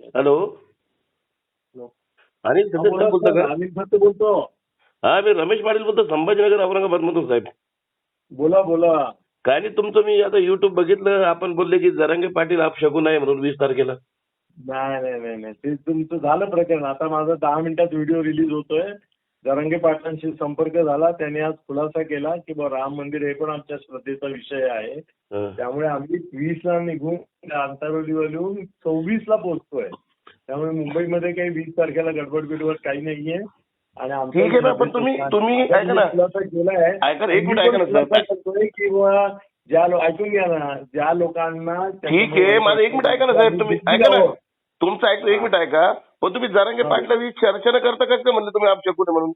Hello. Anil बोलता का? अनिल बोलतो. हा मी रमेश पाटील बोलतो संभाजीनगर औरंगाबाद मधून साहेब. बोला बोला. काय नाही तुमचं मी आता युट्यूब बघितलं आपण बोलले की जरांगे पाटील आप शकून आहे म्हणून वीस तारखेला. नाही नाही नाही नाही. ते तुमचं झालं प्रकरण. आता माझा दहा मिनिटात व्हिडिओ रिलीज होतोय. जरंगे पाटलांशी संपर्क झाला त्यांनी आज खुलासा केला की बा राम मंदिर हे पण आमच्या श्रद्धेचा विषय आहे. त्यामुळे आम्ही वीस ला निघून आंतरवलीवरून सव्वीस ला पोहोचतोय त्यामुळे मुंबईमध्ये काही वीस तारखेला गडबड बिडबड काही नाहीये आणि आमच्या ठीक आहे ना, पण तुम्ही- तुम्ही आता ऐका ना. मी खुलासा केलाय ऐका ना, एक मिनिट मी पण ऐका ना, साहेब. खुलासा करतोय की बुवा ज्या ऐकून घ्या ना ज्या लोकांना ठीक आहे माझं एक मिनिट ऐका ना साहेब तुम्ही ऐका ना तुमचं ऐकलं एक मिनिट ऐका पण तुम्ही जरांगे पाटला वीस चर्चा न करता कसं म्हणलं तुम्ही शकून आहे म्हणून?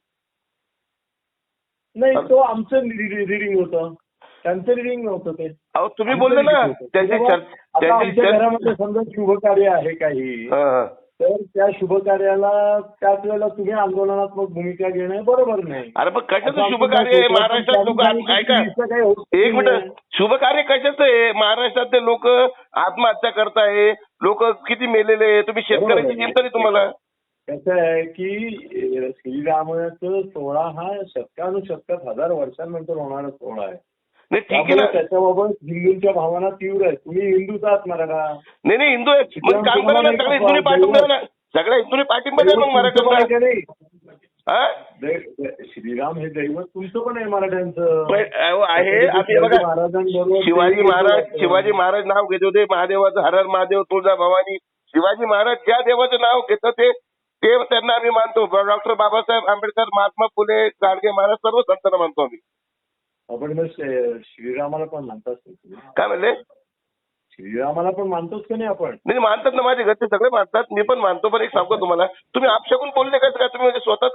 नाही तो आमचं रिडिंग होतं. त्यांचं रिडिंग नव्हतं ते. अहो तुम्ही बोलले ना. त्याची चर्चा आमच्या घरामध्ये समजा शुभ कार्य आहे काही. हं, हं. तर त्या शुभ कार्याला त्याच वेळेला तुम्ही आंदोलनात्मक भूमिका घेणं बरोबर नाही. अरे आता कशाचं शुभ कार्य आहे? महाराष्ट्रात लोक ऐका. एक. मिनिट. शुभ कार्य कशाचं आहे? महाराष्ट्रातले लोक आत्महत्या करताय. लोक किती मेलेले आहे? तुम्ही शेतकऱ्याची. चिंता नाही तुम्हाला? कसं आहे की श्रीरामाचं सोहळा हा शतकानुशतकात हजार वर्षांनंतर होणारा सोहळा आहे. नाही ठीक आहे ना. त्याच्याबाबत हिंदूंच्या भावना तीव्र आहेत. तुम्ही हिंदूच आहात मराठा. नाही नाही हिंदू आहे मग काम करा ना सगळ्या हिंदूंनी पाठिंबा द्या ना सगळ्या हिंदूंनी पाठिंबा द्या मग हा? श्रीराम हे दैवत तुमचं पण आहे मराठ्यांचं. आहे. बघा शिवाजी महाराज शिवाजी. महाराज नाव घेत होते. महादेवाचं हर हर महादेव तुळजा भवानी. शिवाजी महाराज ज्या देवाचं नाव घेतात ते ते त्यांना आम्ही मानतो. डॉक्टर बाबासाहेब आंबेडकर महात्मा फुले गाडगे महाराज सर्व संतांना मानतो आम्ही. आपण मग श्रीरामाला पण मानतात. काय म्हणले? श्रीरामाला पण मानतोच का नाही आपण? नाही मानतात ना माझे घरचे सगळे मानतात. मी पण मानतो पण एक सांगतो तुम्हाला? तुम्ही आपशाकून बोलले काय तुम्ही म्हणजे स्वतःच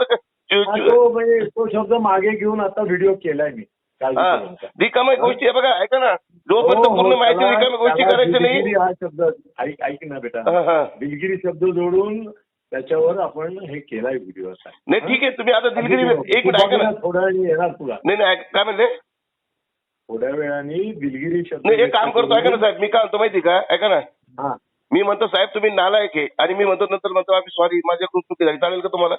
हा, तो म्हणजे तो शब्द मागे घेऊन आता व्हिडिओ केलाय मी हा. रिकामी गोष्टी आहे बघा ऐका ना. जोपर्यंत हो, हो, पूर्ण माहिती त्याला- रिकामी गोष्टी दिलगिरी नाही हा शब्द ऐक ना बेटा. हा, हा. दिलगिरी शब्द जोडून त्याच्यावर आपण हे केलाय व्हिडिओ असा. नाही ठीक आहे तुम्ही आता दिलगिरी एक मिनिट ऐका ना. थोड्या वेळाने येणार तुला. नाही नाही काय म्हणले? थोड्या वेळाने दिलगिरी शब्द नाही एक काम करतो ऐका ना साहेब मी काय म्हणतो माहिती का? ऐका ना. हा. मी म्हणतो साहेब तुम्ही नालायक आहे. आणि मी म्हणतो नंतर म्हणतो आम्ही सॉरी माझ्याकडून चुकी झाली. चालेल का तुम्हाला?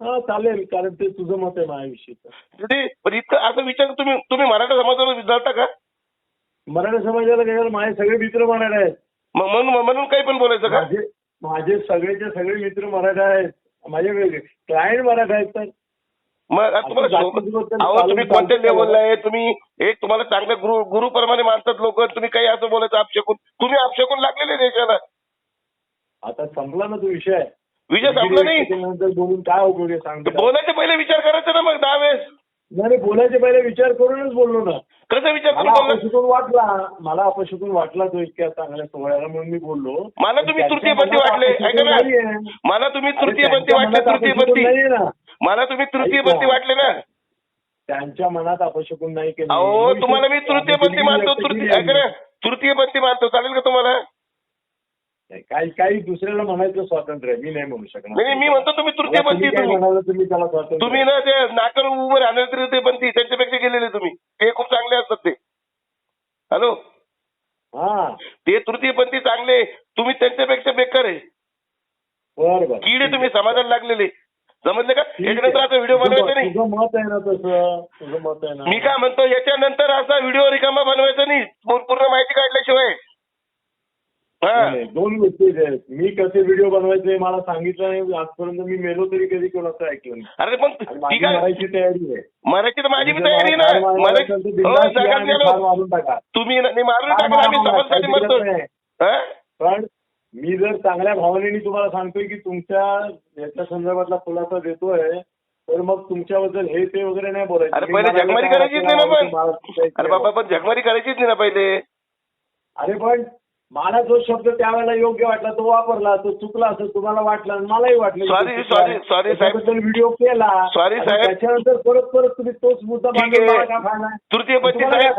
हा चालेल कारण ते तुझं मत आहे माझ्याविषयीचं ते पण इतकं असं विचार तुम्ही तुम्ही मराठा समाजाला विचारता का? मराठा समाजाला माझे सगळे मित्र मराठा आहेत. मग म्हणून म्हणून काही पण बोलायचं का? माझे सगळेचे सगळे मित्र मराठा आहेत. माझे क्लायंट मराठा आहेत तर मग तुम्हाला अहो तुम्ही कोणत्या लेवलला आहे? तुम्ही एक तुम्हाला चांगल्या गुरु गुरुप्रमाणे मानतात लोक. तुम्ही काही असं बोलायचं आपशकून. तुम्ही आपशकून लागलेले देशाला आता संपला ना तो विषय. विजय संपला नाही. बोलून काय उपयोग आहे सांग बेटा. बोलायचे पहिले विचार करायचा ना मग दहा वेळेस. नाही बोलायचे पहिले विचार करूनच बोललो ना. कसा विचार मला करून बोलला? अपशिकून वाटला मला अपशिकून वाटला तो इतक्या चांगल्या सोहळ्याला म्हणून मी बोललो. मला तुम्ही त्यांच्या तृतीयपंथी मनात वाटले ऐका अपशिकून ना. नाहीये. मला तुम्ही अरे, तृतीयपंथी त्यांच्या वाटले मनात अपशिकून तृतीयपंथी नाहीये ना. मला तुम्ही तृतीयपंथी ऐका. वाटले ना. त्यांच्या मनात अपशकून नाही केलं अहो तुम्हाला मी तृतीयपंथी मानतो तृतीय ऐका ना. तृतीयपंथी मानतो चालेल का तुम्हाला? काही काही दुसऱ्याला म्हणायचं स्वातंत्र्य आहे. मी नाही म्हणू शकणार. नाही मी म्हणतो तुम्ही तृतीयपंथी तुम्ही काय तुम्ही. म्हणाला तुम्ही त्याला स्वातंत्र्य? तुम्ही ना ते नाकर उभं राहणार तृतीयपंथी त्यांच्यापेक्षा गेलेले तुम्ही. ते खूप चांगले असतात ते. हॅलो? हा. ते तृतीयपंथी चांगले तुम्ही त्यांच्यापेक्षा बेकार आहे. बर बर. कीड तुम्ही समाजाला लागलेले समजले का? ठीक आहे. याच्यानंतर आता व्हिडिओ बनवायचा नाही. तुझं मत आहे ना तसं? तुझं मत आहे ना? मी काय म्हणतो याच्यानंतर असा व्हिडिओ रिकामा बनवायचा नाही. पूर्ण माहिती काढल्याशिवाय. नाही, दोन गोष्टी आहेत. मी कसे व्हिडिओ बनवायचे मला सांगितलं नाही. आजपर्यंत मी मेलो तरी कधी कोणाचं ऐकलं नाही. अरे पण आणि माझी ठीक आहे. मराठी तयारी आहे. मराठी तर माझी बी तयारी आहे ना मराठी हो जगात गेलो मारून टाका. तुम्ही ना- नाही मारून ठार टाका आम्ही मारा मला, समाजासाठी काही मरतो दिक्कत नाही. हा? पण मी जर चांगल्या भावनेने तुम्हाला सांगतोय की तुमच्या याच्या संदर्भातला खुलासा देतोय तर मग तुमच्याबद्दल हे ते वगैरे नाही बोलायचं. अरे मी पहिले काय करायचीच नाही ना पण. अरे बाबा पण जगमारी करायचीच नाही ना पहिले. अरे पण मला जो शब्द त्यावेळेला योग्य वाटला तो वापरला तो चुकला असं तुम्हाला वाटलं मलाही वाटलं चुकला. sorry, sorry, साहेब. व्हिडिओ केला आणि साहेब. त्याच्यानंतर परत परत तुम्ही तोच मुद्दा काय साहेब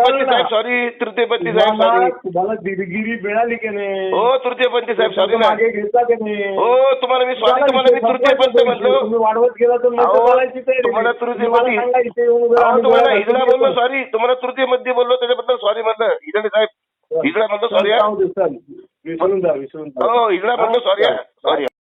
कळलं साहेब? सॉरी तृतीयपंथी साहेब तुम्हाला सॉरी तुम्हाला दिलगिरी मिळाली की नाही हो तृतीयपंथी साहेब सॉरी मागे घेतला की नाही हो तुम्हाला मी सॉरी तुम्हाला मी तृतीयपंथी म्हणलो तुम्ही वाढवत गेला तर तुम्हाला नाही. तृतीयपंथी- तुम्हाला तुम्ही बोललो. सॉरी तुम्हाला तृतीयपंथी बोललो त्याच्याबद्दल सॉरी म्हणलं हिजडे साहेब हिजडा म्हणलो सॉरी जाऊ